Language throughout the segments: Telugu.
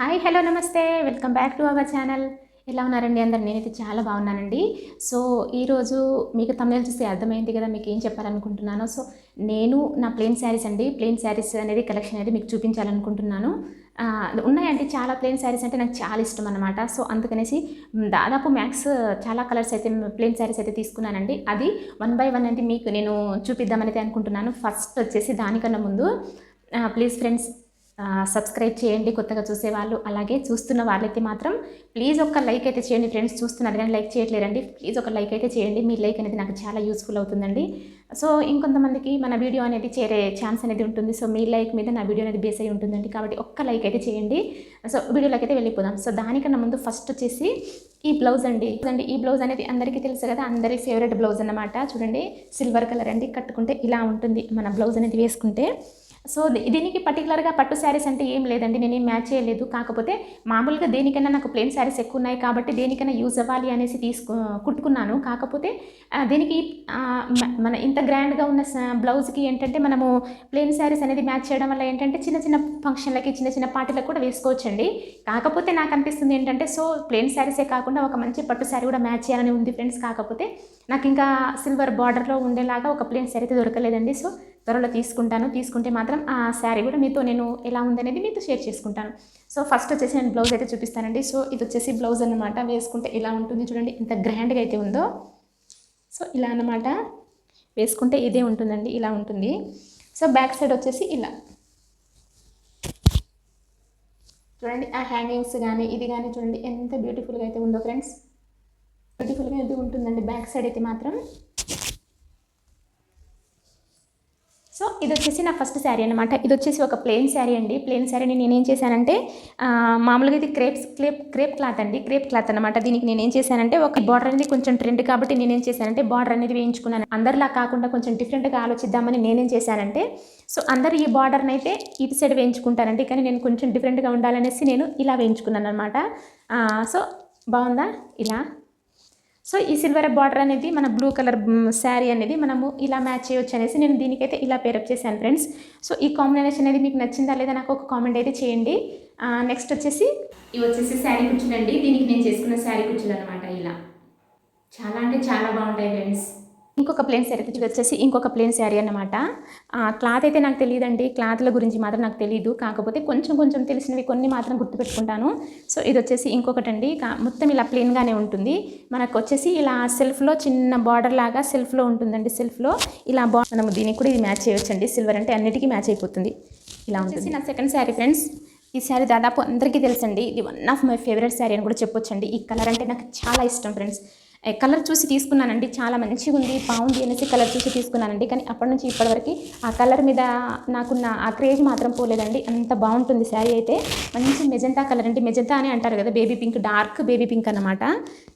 హాయ్ హలో నమస్తే. Welcome back to our channel. ఎలా ఉన్నారండి అందరు? నేనైతే చాలా బాగున్నానండి. సో ఈరోజు మీకు తమిళ చూస్తే అర్థమైంది కదా మీకు ఏం చెప్పాలనుకుంటున్నాను. సో నేను నా ప్లెయిన్ శారీస్ అండి. ప్లెయిన్ శారీస్ అనేది కలెక్షన్ అనేది మీకు చూపించాలనుకుంటున్నాను. ఉన్నాయండి చాలా ప్లెయిన్ శారీస్ అంటే నాకు చాలా ఇష్టం అనమాట సో అందుకనేసి దాదాపు మ్యాక్స్ చాలా కలర్స్ అయితే ప్లెయిన్ శారీస్ అయితే తీసుకున్నానండి. అది వన్ బై వన్ అంటే మీకు నేను చూపిద్దామని అయితే అనుకుంటున్నాను. ఫస్ట్ వచ్చేసి దానికన్నా ముందు ప్లీజ్ ఫ్రెండ్స్ సబ్స్క్రైబ్ చేయండి కొత్తగా చూసేవాళ్ళు. అలాగే చూస్తున్న వాళ్ళైతే మాత్రం ప్లీజ్ ఒక లైక్ అయితే చేయండి ఫ్రెండ్స్ చూస్తున్నారు కానీ లైక్ చేయట్లేరండి. ప్లీజ్ ఒక లైక్ అయితే చేయండి. మీ లైక్ అనేది నాకు చాలా యూస్ఫుల్ అవుతుందండి. సో ఇంకొంతమందికి మన వీడియో అనేది చేరే ఛాన్స్ అనేది ఉంటుంది. సో మీ లైక్ మీద నా వీడియో అనేది బేస్ అయి ఉంటుందండి. కాబట్టి ఒక్క లైక్ అయితే చేయండి. సో వీడియోలోకి అయితే వెళ్ళిపోదాం. సో దానికన్నా ముందు ఫస్ట్ వచ్చేసి ఈ బ్లౌజ్ అండి. అండి. ఈ బ్లౌజ్ అనేది అందరికీ తెలుసు కదా. అందరి ఫేవరెట్ బ్లౌజ్ అన్నమాట. చూడండి సిల్వర్ కలర్ అండి. కట్టుకుంటే ఇలా ఉంటుంది. మన బ్లౌజ్ అనేది వేసుకుంటే. సో దీనికి పర్టికులర్గా పట్టు శారీస్ అంటే ఏం లేదండి నేను ఏం మ్యాచ్ చేయలేదు. కాకపోతే మామూలుగా దేనికైనా నాకు ప్లెయిన్ శారీస్ ఎక్కువ ఉన్నాయి కాబట్టి దేనికైనా యూజ్ అవ్వాలి అనేసి తీసుకు కుట్టుకున్నాను. కాకపోతే దీనికి మన ఇంత గ్రాండ్గా ఉన్న బ్లౌజ్కి ఏంటంటే మనము ప్లెయిన్ శారీస్ అనేది మ్యాచ్ చేయడం వల్ల ఏంటంటే చిన్న చిన్న ఫంక్షన్లకి చిన్న చిన్న పార్టీలకు కూడా వేసుకోవచ్చండి. కాకపోతే నాకు అనిపిస్తుంది ఏంటంటే సో ప్లెయిన్ శారీసే కాకుండా ఒక మంచి పట్టు శారీ కూడా మ్యాచ్ చేయాలని ఉంది ఫ్రెండ్స్. కాకపోతే నాకు ఇంకా సిల్వర్ బార్డర్లో ఉండేలాగా ఒక ప్లెయిన్ శారీ అయితే దొరకలేదండి. సో త్వరలో తీసుకుంటాను. తీసుకుంటే మాత్రం ఆ శారీ కూడా మీతో నేను ఎలా ఉందనేది మీతో షేర్ చేసుకుంటాను. సో ఫస్ట్ వచ్చేసి నేను బ్లౌజ్ అయితే చూపిస్తానండి. సో ఇది వచ్చేసి బ్లౌజ్ అన్నమాట. వేసుకుంటే ఇలా ఉంటుంది చూడండి. ఎంత గ్రాండ్గా అయితే ఉందో. సో ఇలా అన్నమాట. వేసుకుంటే ఇదే ఉంటుందండి. ఇలా ఉంటుంది. సో బ్యాక్ సైడ్ వచ్చేసి ఇలా. చూడండి ఆ హ్యాంగింగ్స్ కానీ ఇది కానీ చూడండి. ఎంత బ్యూటిఫుల్గా అయితే ఉందో ఫ్రెండ్స్. బ్యూటిఫుల్గా అయితే ఉంటుందండి. బ్యాక్ సైడ్ అయితే మాత్రం. సో ఇది వచ్చేసి నా ఫస్ట్ శారీ అనమాట ఇది వచ్చేసి ఒక ప్లెయిన్ శారీ అండి. ప్లెయిన్ శారీని నేను ఏం చేశానంటే మామూలుగా ఇది క్రేప్స్ క్రేప్ క్రేప్ క్లాత్ అండి. క్రేప్ క్లాత్ అనమాట దీనికి నేను ఏం చేశానంటే ఒక బార్డర్ అనేది కొంచెం ట్రెండ్ కాబట్టి నేను ఏం చేశానంటే బార్డర్ అనేది వేయించుకున్నాను. అందరిలా కాకుండా కొంచెం డిఫరెంట్గా ఆలోచిద్దామని నేనేం చేశానంటే సో అందరు ఈ బార్డర్ని అయితే ఇటు సైడ్ వేయించుకుంటారండి. కానీ నేను కొంచెం డిఫరెంట్గా ఉండాలనేసి నేను ఇలా వేయించుకున్నాను అనమాట సో బాగుందా? ఇలా. సో ఈ సిల్వర్ బార్డర్ అనేది మన బ్లూ కలర్ శారీ అనేది మనము ఇలా మ్యాచ్ చేయొచ్చు అనేసి నేను దీనికైతే ఇలా పేరప్ చేశాను ఫ్రెండ్స్. సో ఈ కాంబినేషన్ అనేది మీకు నచ్చిందా లేదా నాకు ఒక కామెంట్ అయితే చేయండి. నెక్స్ట్ వచ్చేసి ఇవి వచ్చేసి శారీ కుచ్చులు అండి దీనికి నేను చేసుకున్న శారీ కుచ్చులు అనమాట ఇలా. చాలా అంటే చాలా బాగుంటాయి ఫ్రెండ్స్. ఇంకొక ప్లేన్ శారీ ఇది వచ్చేసి ఇంకొక ప్లేన్ శారీ అనమాట క్లాత్ అయితే నాకు తెలియదండి క్లాత్ల గురించి మాత్రం నాకు తెలియదు కాకపోతే కొంచెం కొంచెం తెలిసినవి కొన్ని మాత్రం గుర్తుపెట్టుకుంటాను. సో ఇది వచ్చేసి ఇంకొకటండి. మొత్తం ఇలా ప్లెయిన్గానే ఉంటుంది. మనకు వచ్చేసి ఇలా సెల్ఫ్లో చిన్న బార్డర్ లాగా సెల్ఫ్లో ఉంటుందండి సెల్ఫ్లో ఇలా బా మనం దీనికి కూడా ఇది మ్యాచ్ చేయొచ్చండి. సిల్వర్ అంటే అన్నిటికీ మ్యాచ్ అయిపోతుంది. ఇలా ఉంటుంది. నా సెకండ్ శారీ ఫ్రెండ్స్ ఈ శారీ దాదాపు అందరికీ తెలుసండి. ఇది one of my favourite sari అని కూడా చెప్పొచ్చండి. ఈ కలర్ అంటే నాకు చాలా ఇష్టం ఫ్రెండ్స్ కలర్ చూసి తీసుకున్నానండి. చాలా మంచిగా ఉంది బాగుంది అనేసి కలర్ చూసి తీసుకున్నానండి. కానీ అప్పటి నుంచి ఇప్పటివరకు ఆ కలర్ మీద నాకున్న ఆ క్రేజ్ మాత్రం పోలేదండి. అంత బాగుంటుంది శారీ అయితే. మంచి మెజంతా కలర్ అంటే మెజంతా అని అంటారు కదా baby pink dark baby pink అన్నమాట.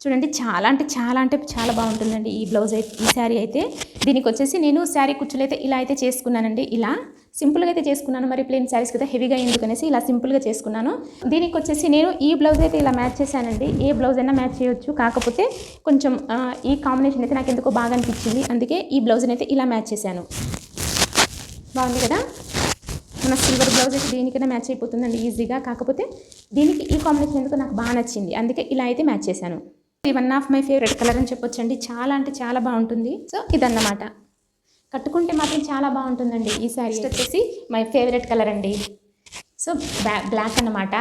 చూడండి చాలా అంటే చాలా అంటే చాలా బాగుంటుందండి ఈ బ్లౌజ్ అయితే ఈ శారీ అయితే. దీనికి వచ్చేసి నేను శారీ కుచ్చులు అయితే ఇలా అయితే చేసుకున్నానండి. ఇలా సింపుల్గా అయితే చేసుకున్నాను. మరి ప్లెయిన్ శారీస్ కదా హెవీగా ఎందుకనేసి ఇలా సింపుల్గా చేసుకున్నాను. దీనికి వచ్చేసి నేను ఈ బ్లౌజ్ అయితే ఇలా మ్యాచ్ చేశానండి. ఏ బ్లౌజ్ అయినా మ్యాచ్ చేయొచ్చు. కాకపోతే కొంచెం ఈ కాంబినేషన్ అయితే నాకు ఎందుకో బాగా అనిపించింది. అందుకే ఈ బ్లౌజ్ని అయితే ఇలా మ్యాచ్ చేశాను. బాగుంది కదా? మన సిల్వర్ బ్లౌజ్ అయితే దీనికైనా మ్యాచ్ అయిపోతుందండి ఈజీగా. కాకపోతే దీనికి ఈ కాంబినేషన్ ఎందుకు నాకు బాగా నచ్చింది. అందుకే ఇలా అయితే మ్యాచ్ చేశాను. ఇది one of my favourite colour అని చెప్పొచ్చండి. చాలా అంటే చాలా బాగుంటుంది. సో ఇదన్నమాట. కట్టుకుంటే మాత్రం చాలా బాగుంటుందండి ఈ శారీ వచ్చేసి మై ఫేవరెట్ కలర్ అండి. సో బ్లా బ్లాక్ అన్నమాట.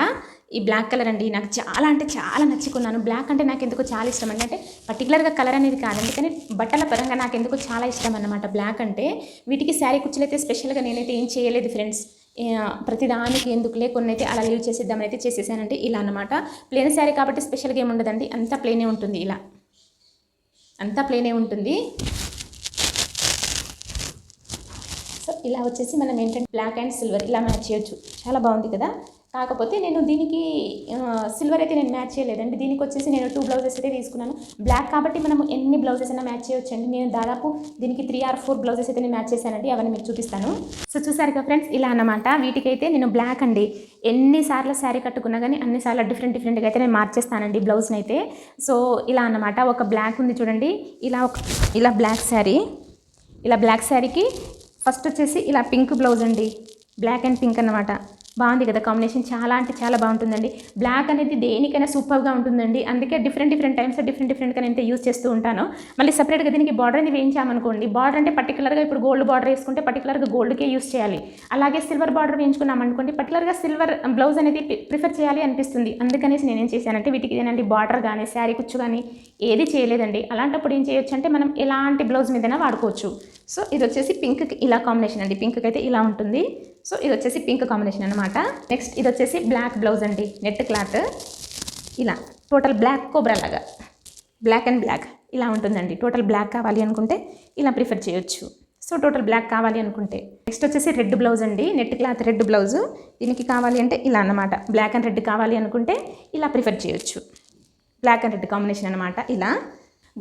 ఈ బ్లాక్ కలర్ అండి నాకు చాలా అంటే చాలా నచ్చుకున్నాను. బ్లాక్ అంటే నాకు ఎందుకో చాలా ఇష్టం అండి. అంటే పర్టికులర్గా కలర్ అనేది కాదండి కానీ బట్టల పరంగా నాకు ఎందుకో చాలా ఇష్టం అన్నమాట బ్లాక్ అంటే. వీటికి శారీ కుచ్చులు అయితే స్పెషల్గా నేనైతే ఏం చేయలేదు ఫ్రెండ్స్. ప్రతిదానికి ఎందుకులే కొన్ని అయితే అలా లీవ్ చేసేద్దామని అయితే చేసేసానంటే ఇలా అన్నమాట. ప్లేన్ శారీ కాబట్టి స్పెషల్గా ఏమి ఉండదండి. అంతా ప్లేనే ఉంటుంది ఇలా. అంతా ప్లేనే ఉంటుంది సో ఇలా వచ్చేసి మనం ఏంటంటే బ్లాక్ అండ్ సిల్వర్ ఇలా మ్యాచ్ చేయొచ్చు. చాలా బాగుంది కదా? కాకపోతే నేను దీనికి సిల్వర్ అయితే నేను మ్యాచ్ చేయలేదండి దీనికి వచ్చేసి నేను టూ బ్లౌజెస్ అయితే తీసుకున్నాను. బ్లాక్ కాబట్టి మనం ఎన్ని బ్లౌజెస్ అయినా మ్యాచ్ చేయొచ్చండి. నేను దాదాపు దీనికి త్రీ ఆర్ ఫోర్ బ్లౌజెస్ అయితే నేను మ్యాచ్ చేశానండి. అవన్నీ మీకు చూపిస్తాను. సో చూసారు కదా ఫ్రెండ్స్ ఇలా అన్నమాట. వీటికైతే నేను బ్లాక్ అండి. ఎన్నిసార్లు శారీ కట్టుకున్నా కానీ అన్నిసార్లు డిఫరెంట్ డిఫరెంట్గా అయితే నేను మార్చేస్తానండి బ్లౌజ్ని అయితే. సో ఇలా అన్నమాట. ఒక బ్లాక్ ఉంది చూడండి. ఇలా ఒక ఇలా బ్లాక్ శారీ ఇలా బ్లాక్ శారీకి ఫస్ట్ వచ్చేసి ఇలా పింక్ బ్లౌజ్ అండి. బ్లాక్ అండ్ పింక్ అన్నమాట. బాగుంది కదా కాంబినేషన్. చాలా అంటే చాలా బాగుంటుందండి. బ్లాక్ అనేది దేనికైనా సూపర్గా ఉంటుందండి. అందుకే డిఫరెంట్ డిఫరెంట్ టైమ్స్ డిఫరెంట్ డిఫరెంట్గా నేను యూస్ చేస్తూ ఉంటాను. మళ్ళీ సపరేట్గా దీనికి బార్డర్ అనేది వేయించామనుకోండి బార్డర్ అంటే పర్టికులర్గా ఇప్పుడు గోల్డ్ బార్డర్ వేసుకుంటే పర్టికులర్గా గోల్డ్కే యూస్ చేయాలి. అలాగే సిల్వర్ బార్డర్ వేయించుకున్నాం అనుకోండి పర్టికులర్గా సిల్వర్ బ్లౌజ్ అనేది ప్రిఫర్ చేయాలి అనిపిస్తుంది. అందుకనేసి నేనేం చేశానంటే వీటికి ఏనండి బార్డర్ కానీ శారీ కుచ్చు కానీ ఏది చేయలేదండి. అలాంటప్పుడు ఏం చేయొచ్చు అంటే మనం ఎలాంటి బ్లౌజ్ మీదైనా వాడుకోవచ్చు. సో ఇది వచ్చేసి పింక్కి ఇలా కాంబినేషన్ అండి. పింక్కి అయితే ఇలా ఉంటుంది. సో ఇది వచ్చేసి పింక్ కాంబినేషన్ అనమాట నెక్స్ట్ ఇది వచ్చేసి బ్లాక్ బ్లౌజ్ అండి నెట్ క్లాత్. ఇలా టోటల్ బ్లాక్ కోబ్రా లాగా. Black and black. ఇలా ఉంటుందండి టోటల్ బ్లాక్ కావాలి అనుకుంటే ఇలా ప్రిఫర్ చేయొచ్చు. సో టోటల్ బ్లాక్ కావాలి అనుకుంటే. నెక్స్ట్ వచ్చేసి రెడ్ బ్లౌజ్ అండి నెట్ క్లాత్ రెడ్ బ్లౌజ్. దీనికి కావాలి అంటే ఇలా అన్నమాట. బ్లాక్ అండ్ రెడ్ కావాలి అనుకుంటే ఇలా ప్రిఫర్ చేయొచ్చు. బ్లాక్ అండ్ రెడ్ కాంబినేషన్ అనమాట ఇలా.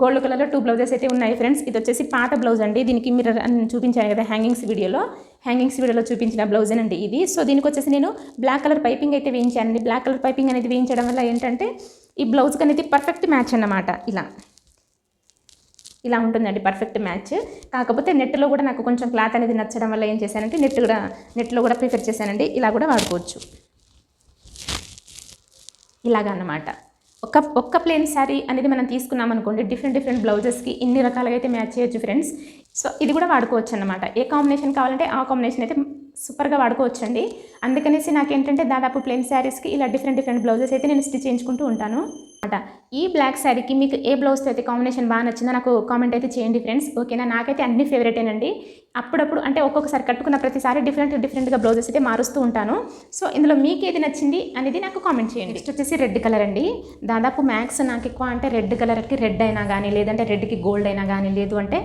గోల్డ్ కలర్లో టూ బ్లౌజెస్ అయితే ఉన్నాయి ఫ్రెండ్స్. ఇది వచ్చేసి పాత బ్లౌజ్ అండి. దీనికి మీరు చూపించాను కదా హ్యాంగింగ్స్ వీడియోలో హ్యాంగింగ్స్ వీడియోలో చూపించిన బ్లౌజేనండి ఇది. సో దీనికి వచ్చేసి నేను బ్లాక్ కలర్ పైపింగ్ అయితే వేయించానండి బ్లాక్ కలర్ పైపింగ్ అనేది వేయించడం వల్ల ఏంటంటే ఈ బ్లౌజ్కి అనేది పర్ఫెక్ట్ మ్యాచ్ అన్నమాట ఇలా. ఇలా ఉంటుందండి పర్ఫెక్ట్ మ్యాచ్ కాకపోతే నెట్లో కూడా నాకు కొంచెం క్లాత్ అనేది నచ్చడం వల్ల ఏం చేశానంటే నెట్ కూడా నెట్లో కూడా ప్రిఫర్ చేశానండి. ఇలా కూడా వాడుకోవచ్చు. ఇలాగ అన్నమాట. ఒక ఒక్క ప్లేన్ శారీ అనేది మనం తీసుకున్నాం అనుకోండి డిఫరెంట్ డిఫరెంట్ బ్లౌజెస్కి ఇన్ని రకాలుగా అయితే మ్యాచ్ చేయొచ్చు ఫ్రెండ్స్ సో ఇది కూడా వాడుకోవచ్చు అనమాట ఏ కాంబినేషన్ కావాలంటే ఆ కాంబినేషన్ అయితే సూపర్గా వాడుకోవచ్చండి. అందుకనేసి నాకేంటంటే దాదాపు ప్లేన్ శారీస్కి ఇలా డిఫరెంట్ డిఫరెంట్ బ్లౌజెస్ అయితే నేను స్టిచ్ చేయించుకుంటూ ఉంటాను. అనమాట. ఈ బ్లాక్ శారీకి మీకు ఏ బ్లౌజ్తో అయితే కాంబినేషన్ బాగా నచ్చిందో నాకు కామెంట్ అయితే చేయండి ఫ్రెండ్స్ ఓకేనా నాకైతే అన్ని ఫేవరెటేనండి అప్పుడప్పుడు అంటే ఒక్కొక్కసారి కట్టుకున్న ప్రతిసారి డిఫరెంట్ డిఫరెంట్గా బ్లౌజెస్ అయితే మారుస్తూ ఉంటాను. సో ఇందులో మీకు ఏది నచ్చింది అనేది నాకు కామెంట్ చేయండి. నెక్స్ట్ వచ్చేసి రెడ్ కలర్ అండి. దాదాపు మ్యాక్స్ నాకు ఎక్కువ అంటే రెడ్ కలర్కి రెడ్ అయినా కానీ లేదంటే రెడ్కి గోల్డ్ అయినా కానీ లేదు అంటే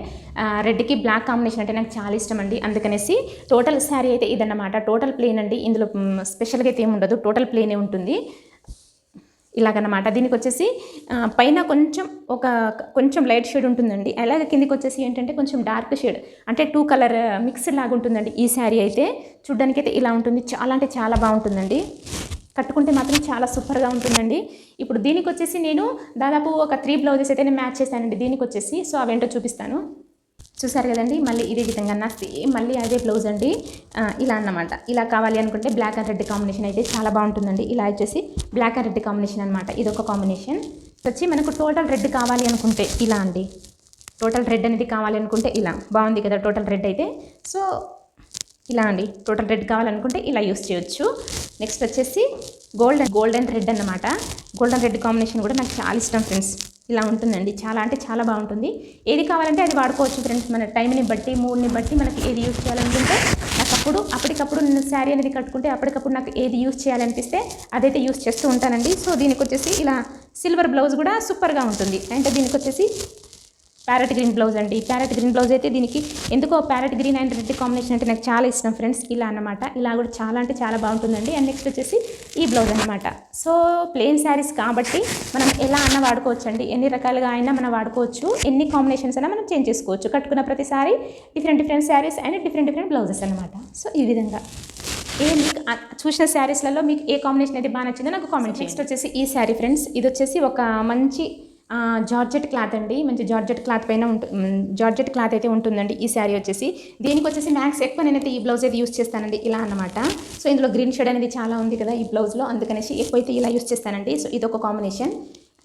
రెడ్కి బ్లాక్ కాంబినేషన్ అంటే నాకు చాలా ఇష్టం అండి. అందుకనేసి టోటల్ శారీ అయితే ఇదన్నమాట. టోటల్ ప్లేన్ అండి. ఇందులో స్పెషల్గా అయితే ఏమి ఉండదు టోటల్ ప్లేనే ఉంటుంది. ఇలాగనమాట. దీనికి వచ్చేసి పైన కొంచెం ఒక కొంచెం లైట్ షేడ్ ఉంటుందండి. అలాగే కిందికి వచ్చేసి ఏంటంటే కొంచెం డార్క్ షేడ్ అంటే టూ కలర్ మిక్స్డ్ లాగా ఉంటుందండి ఈ శారీ అయితే. చూడ్డానికి అయితే ఇలా ఉంటుంది. చాలా అంటే చాలా బాగుంటుందండి. కట్టుకుంటే మాత్రం చాలా సూపర్గా ఉంటుందండి. ఇప్పుడు దీనికి వచ్చేసి నేను దాదాపు ఒక త్రీ బ్లౌజెస్ అయితే నేను మ్యాచ్ చేశానండి. దీనికి వచ్చేసి సో అవేంటో చూపిస్తాను. చూసారు కదండి? మళ్ళీ ఇదే విధంగా నా సేమ్ మళ్ళీ అదే బ్లౌజ్ అండి. ఇలా అన్నమాట. ఇలా కావాలి అనుకుంటే బ్లాక్ అండ్ రెడ్ కాంబినేషన్ అయితే చాలా బాగుంటుందండి. ఇలా వచ్చేసి బ్లాక్ అండ్ రెడ్ కాంబినేషన్ అనమాట ఇది ఒక కాంబినేషన్ వచ్చి మనకు టోటల్ రెడ్ కావాలి అనుకుంటే ఇలా అండి. టోటల్ రెడ్ అనేది కావాలి అనుకుంటే ఇలా. బాగుంది కదా టోటల్ రెడ్ అయితే. సో ఇలా అండి. టోటల్ రెడ్ కావాలనుకుంటే ఇలా యూస్ చేయొచ్చు. నెక్స్ట్ వచ్చేసి గోల్డెన్ గోల్డెన్ రెడ్ అన్నమాట. గోల్డెన్ రెడ్ కాంబినేషన్ కూడా నాకు చాలా ఇష్టం ఫ్రెండ్స్ ఇలా ఉంటుందండి. చాలా అంటే చాలా బాగుంటుంది. ఏది కావాలంటే అది వాడుకోవచ్చు ఫ్రెండ్స్. మన టైంని బట్టి మూడ్ని బట్టి మనకి ఏది యూస్ చేయాలనుకుంటే నాకు అప్పుడు అప్పటికప్పుడు నేను శారీ అనేది కట్టుకుంటే అప్పటికప్పుడు నాకు ఏది యూస్ చేయాలనిపిస్తే అదైతే యూస్ చేస్తూ ఉంటానండి. సో దీనికి వచ్చేసి ఇలా సిల్వర్ బ్లౌజ్ కూడా సూపర్గా ఉంటుంది. అంటే దీనికి వచ్చేసి ప్యారెట్ గ్రీన్ బ్లౌజ్ అండి. ప్యారెట్ గ్రీన్ బ్లౌజ్ అయితే దీనికి ఎందుకో parrot green and red combination అంటే నాకు చాలా ఇష్టం ఫ్రెండ్స్ ఇలా అన్నమాట. ఇలా కూడా చాలా అంటే చాలా బాగుంటుందండి. అండ్ నెక్స్ట్ వచ్చేసి ఈ బ్లౌజ్ అన్నమాట. సో ప్లెయిన్ శారీస్ కాబట్టి మనం ఎలా అన్న వాడుకోవచ్చు అండి ఎన్ని రకాలుగా అయినా మనం వాడుకోవచ్చు. ఎన్ని కాంబినేషన్స్ అయినా మనం చేంజ్ చేసుకోవచ్చు. కట్టుకున్న ప్రతిసారి different different sarees and different different blouses అనమాట సో ఈ విధంగా. ఏ మీకు చూసిన శారీస్లలో మీకు ఏ కాంబినేషన్ అయితే బాగా నచ్చిందో నాకు కామెంట్ నెక్స్ట్ వచ్చేసి ఈ శారీ ఫ్రెండ్స్. ఇది వచ్చేసి ఒక మంచి జార్జెట్ క్లాత్ అండి. మంచి జార్జెట్ క్లాత్ పైన ఉంటుంది జార్జెట్ క్లాత్ అయితే ఉంటుందండి ఈ శారీ వచ్చేసి. దీనికి వచ్చేసి మ్యాక్స్ ఎక్కువ నేనైతే ఈ బ్లౌజ్ అయితే యూస్ చేస్తానండి ఇలా అన్నమాట. సో ఇందులో గ్రీన్ షేడ్ అనేది చాలా ఉంది కదా ఈ బ్లౌజ్లో అందుకనేసి ఎక్కువైతే ఇలా యూస్ చేస్తానండి. సో ఇది ఒక కాంబినేషన్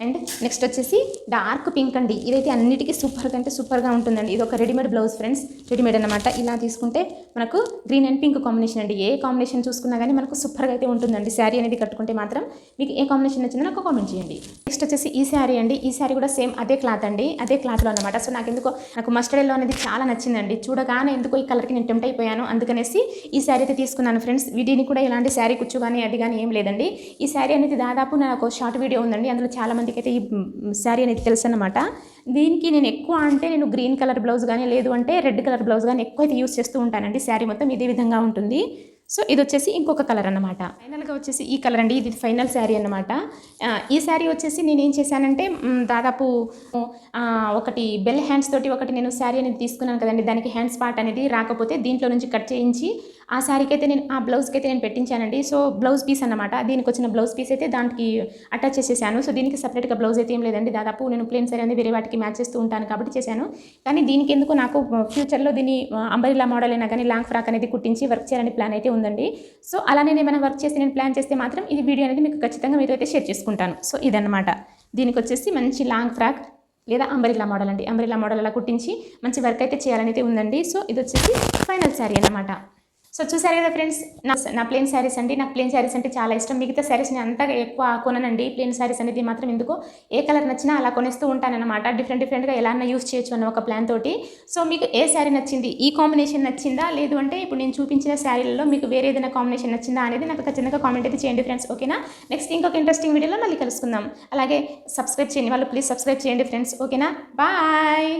అండ్ నెక్స్ట్ వచ్చేసి డార్క్ పింక్ అండి. ఇదైతే అన్నిటికీ సూపర్గా అంటే సూపర్గా ఉంటుందండి. ఇది ఒక రెడీమేడ్ బ్లౌజ్ ఫ్రెండ్స్ రెడీమేడ్ అనమాట ఇలా తీసుకుంటే మనకు గ్రీన్ అండ్ పింక్ కాంబినేషన్ అండి. ఏ కాంబినేషన్ చూసుకున్నా కానీ మనకు సూపర్గా అయితే ఉంటుందండి. శారీ అనేది కట్టుకుంటే మాత్రం మీకు ఏ కాంబినేషన్ నచ్చిందో నాకు కామెంట్ చేయండి. నెక్స్ట్ వచ్చేసి ఈ శారీ అండి. ఈ శారీ కూడా సేమ్ అదే క్లాత్ అండి. అదే క్లాత్లో అనమాట సో నాకు ఎందుకో నాకు మస్టర్డ్ ఎల్లో అనేది చాలా నచ్చిందండి. చూడగానే ఎందుకో ఈ కలర్కి నేను టెంప్ట్ అయిపోయాను. అందుకనేసి ఈ శారీ అయితే తీసుకున్నాను ఫ్రెండ్స్ వీటిని కూడా ఇలాంటి శారీ కుచ్చు కానీ అది కానీ ఏం లేదండి. ఈ శారీ అనేది దాదాపు నాకు షార్ట్ వీడియో ఉందండి. అందులో చాలా మందికి అయితే ఈ శారీ అనేది తెలుసు అనమాట దీనికి నేను ఎక్కువ అంటే నేను గ్రీన్ కలర్ బ్లౌజ్ కానీ లేదు అంటే రెడ్ కలర్ బ్లౌజ్ కానీ ఎక్కువ అయితే యూస్ చేస్తూ ఉంటానండి. శారీ మొత్తం ఇదే విధంగా ఉంటుంది. సో ఇది వచ్చేసి ఇంకొక కలర్ అన్నమాట. ఫైనల్గా వచ్చేసి ఈ కలర్ అండి. ఇది ఫైనల్ శారీ అన్నమాట. ఈ శారీ వచ్చేసి నేను ఏం చేశానంటే దాదాపు ఒకటి బెల్ హ్యాండ్స్ తోటి ఒకటి నేను శారీ అనేది తీసుకున్నాను కదండి. దానికి హ్యాండ్స్ పార్ట్ అనేది రాకపోతే దీంట్లో నుంచి కట్ చేయించి ఆ శారీకి అయితే నేను ఆ బ్లౌజ్కి అయితే నేను పెట్టించానండి. సో బ్లౌజ్ పీస్ అన్నమాట. దీనికి వచ్చిన బ్లౌజ్ పీస్ అయితే దానికి అటాచ్ చేసేసాను. సో దీనికి సపరేట్గా బ్లౌజ్ అయితే ఏం లేదండి. దాదాపు నేను ప్లేన్ సరే అనేది వేరే వాటికి మ్యాచ్ చేస్తూ ఉంటాను కాబట్టి చేశాను. కానీ దీనికి ఎందుకు నాకు ఫ్యూచర్లో దీన్ని అంబరిలా మోడల్ అయినా కానీ లాంగ్ ఫ్రాక్ అనేది కుట్టించి వర్క్ చేయాలని ప్లాన్ అయితే ఉందండి. సో అలానే ఏమైనా వర్క్ చేసి నేను ప్లాన్ చేస్తే మాత్రం ఇది వీడియో అనేది మీకు ఖచ్చితంగా మీరు అయితే షేర్ చేసుకుంటాను. సో ఇదన్నమాట. దీనికి వచ్చేసి మంచి లాంగ్ ఫ్రాక్ లేదా అంబరిలా మోడల్ అండి. అంబరిలా మోడల్ అలా కుట్టించి మంచి వర్క్ అయితే చేయాలని అయితే ఉందండి. సో ఇది వచ్చేసి ఫైనల్ శారీ అన్నమాట. సో చూసారు కదా ఫ్రెండ్స్ నా నా ప్లేన్ శారీస్ అండి. నాకు ప్లేన్ శారీస్ అంటే చాలా ఇష్టం. మిగతా శారీస్ నేను అంతగా ఎక్కువ కొననండి. ప్లేన్ శారీస్ అనేది మాత్రం ఎందుకో? ఏ కలర్ నచ్చినా అలా కొనేస్తూ ఉంటానన్నమాట. డిఫరెంట్ డిఫరెంట్గా ఎలా యూస్ చేయొచ్చు అన్న ఒక ప్లాన్ తోటి. సో మీకు ఏ శారీ నచ్చింది? ఈ కాంబినేషన్ నచ్చిందా? లేదు అంటే ఇప్పుడు నేను చూపించిన శారీలలో మీకు వేరే ఏదైనా కాంబినేషన్ నచ్చిందా అనేది నాకు ఖచ్చితంగా కామెంట్ అయితే చేయండి ఫ్రెండ్స్ ఓకేనా నెక్స్ట్ ఇంకొక ఇంట్రెస్టింగ్ వీడియోలో మళ్ళీ కలుసుకుందాం. అలాగే సబ్స్క్రైబ్ చేయండి. వాళ్ళు ప్లీజ్ సబ్స్క్రైబ్ చేయండి ఫ్రెండ్స్ ఓకేనా బాయ్